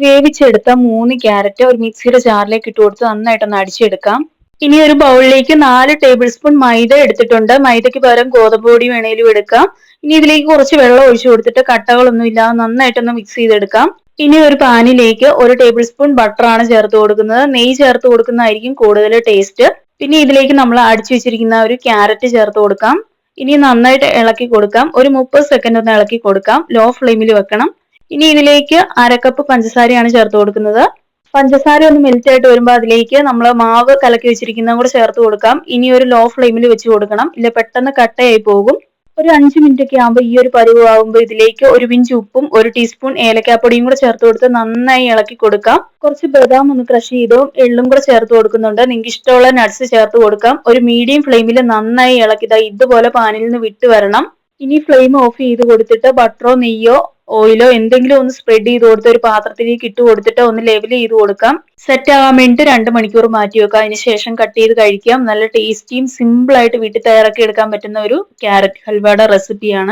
വേവിച്ചെടുത്ത മൂന്ന് ക്യാരറ്റ് ഒരു മിക്സിയുടെ ജാറിലേക്ക് ഇട്ട് കൊടുത്ത് നന്നായിട്ടൊന്ന് അടിച്ചെടുക്കാം. ഇനി ഒരു ബൗളിലേക്ക് നാല് ടേബിൾ സ്പൂൺ മൈദ എടുത്തിട്ടുണ്ട്. മൈദയ്ക്ക് പകരം ഗോതമ്പ് പൊടി വേണേലും എടുക്കാം. ഇനി ഇതിലേക്ക് കുറച്ച് വെള്ളം ഒഴിച്ചു കൊടുത്തിട്ട് കട്ടകളൊന്നും ഇല്ലാതെ നന്നായിട്ടൊന്ന് മിക്സ് ചെയ്തെടുക്കാം. ഇനി ഒരു പാനിലേക്ക് ഒരു ടേബിൾ സ്പൂൺ ബട്ടറാണ് ചേർത്ത് കൊടുക്കുന്നത്. നെയ്യ് ചേർത്ത് കൊടുക്കുന്നതായിരിക്കും കൂടുതൽ ടേസ്റ്റ്. പിന്നെ ഇതിലേക്ക് നമ്മൾ അടിച്ചു വെച്ചിരിക്കുന്ന ഒരു ക്യാരറ്റ് ചേർത്ത് കൊടുക്കാം. ഇനി നന്നായിട്ട് ഇളക്കി കൊടുക്കാം. ഒരു മുപ്പത് സെക്കൻഡ് ഒന്ന് ഇളക്കി കൊടുക്കാം. ലോ ഫ്ലെയിമിൽ വെക്കണം. ഇനി ഇതിലേക്ക് അര കപ്പ് പഞ്ചസാരയാണ് ചേർത്ത് കൊടുക്കുന്നത്. പഞ്ചസാര ഒന്ന് മെൽറ്റ് ആയിട്ട് വരുമ്പോൾ അതിലേക്ക് നമ്മൾ മാവ് കലക്കി വെച്ചിരിക്കുന്നതും കൂടെ ചേർത്ത് കൊടുക്കാം. ഇനി ഒരു ലോ ഫ്ലെയിമിൽ വെച്ച് കൊടുക്കണം. ഇല്ല പെട്ടെന്ന് കട്ടയായി പോകും. ഒരു അഞ്ച് മിനിറ്റ് ഒക്കെ ആകുമ്പോൾ ഈ ഒരു പരുവ് ആകുമ്പോൾ ഇതിലേക്ക് ഒരു പിഞ്ച് ഉപ്പും ഒരു ടീസ്പൂൺ ഏലക്കാപ്പൊടിയും കൂടെ ചേർത്ത് കൊടുത്ത് നന്നായി ഇളക്കി കൊടുക്കാം. കുറച്ച് ബദാം ഒന്ന് ക്രഷ് ചെയ്തും. എള്ളും കൂടെ ചേർത്ത് കൊടുക്കുന്നുണ്ട്. നിങ്ങൾക്ക് ഇഷ്ടമുള്ള നട്ട്സ് ചേർത്ത് കൊടുക്കാം. ഒരു മീഡിയം ഫ്ലെയിമിൽ നന്നായി ഇളക്കി ഇതുപോലെ പാനിൽ നിന്ന് വിട്ട് വരണം. ഇനി ഫ്ലെയിം ഓഫ് ചെയ്ത് കൊടുത്തിട്ട് ബട്ടറോ നെയ്യോ ഓയിലോ എന്തെങ്കിലും ഒന്ന് സ്പ്രെഡ് ചെയ്ത് കൊടുത്ത് ഒരു പാത്രത്തിലേക്ക് ഇട്ട് കൊടുത്തിട്ട് ഒന്ന് ലെവൽ ചെയ്ത് കൊടുക്കാം. സെറ്റ് ആവാൻ വേണ്ടി രണ്ട് മണിക്കൂർ മാറ്റി വെക്കാം അതിന് ശേഷം കട്ട് ചെയ്ത് കഴിക്കാം. നല്ല ടേസ്റ്റിയും സിമ്പിൾ ആയിട്ട് വീട്ടിൽ തയ്യാറാക്കി എടുക്കാൻ പറ്റുന്ന ഒരു ക്യാരറ്റ് ഹൽവയുടെ റെസിപ്പിയാണ്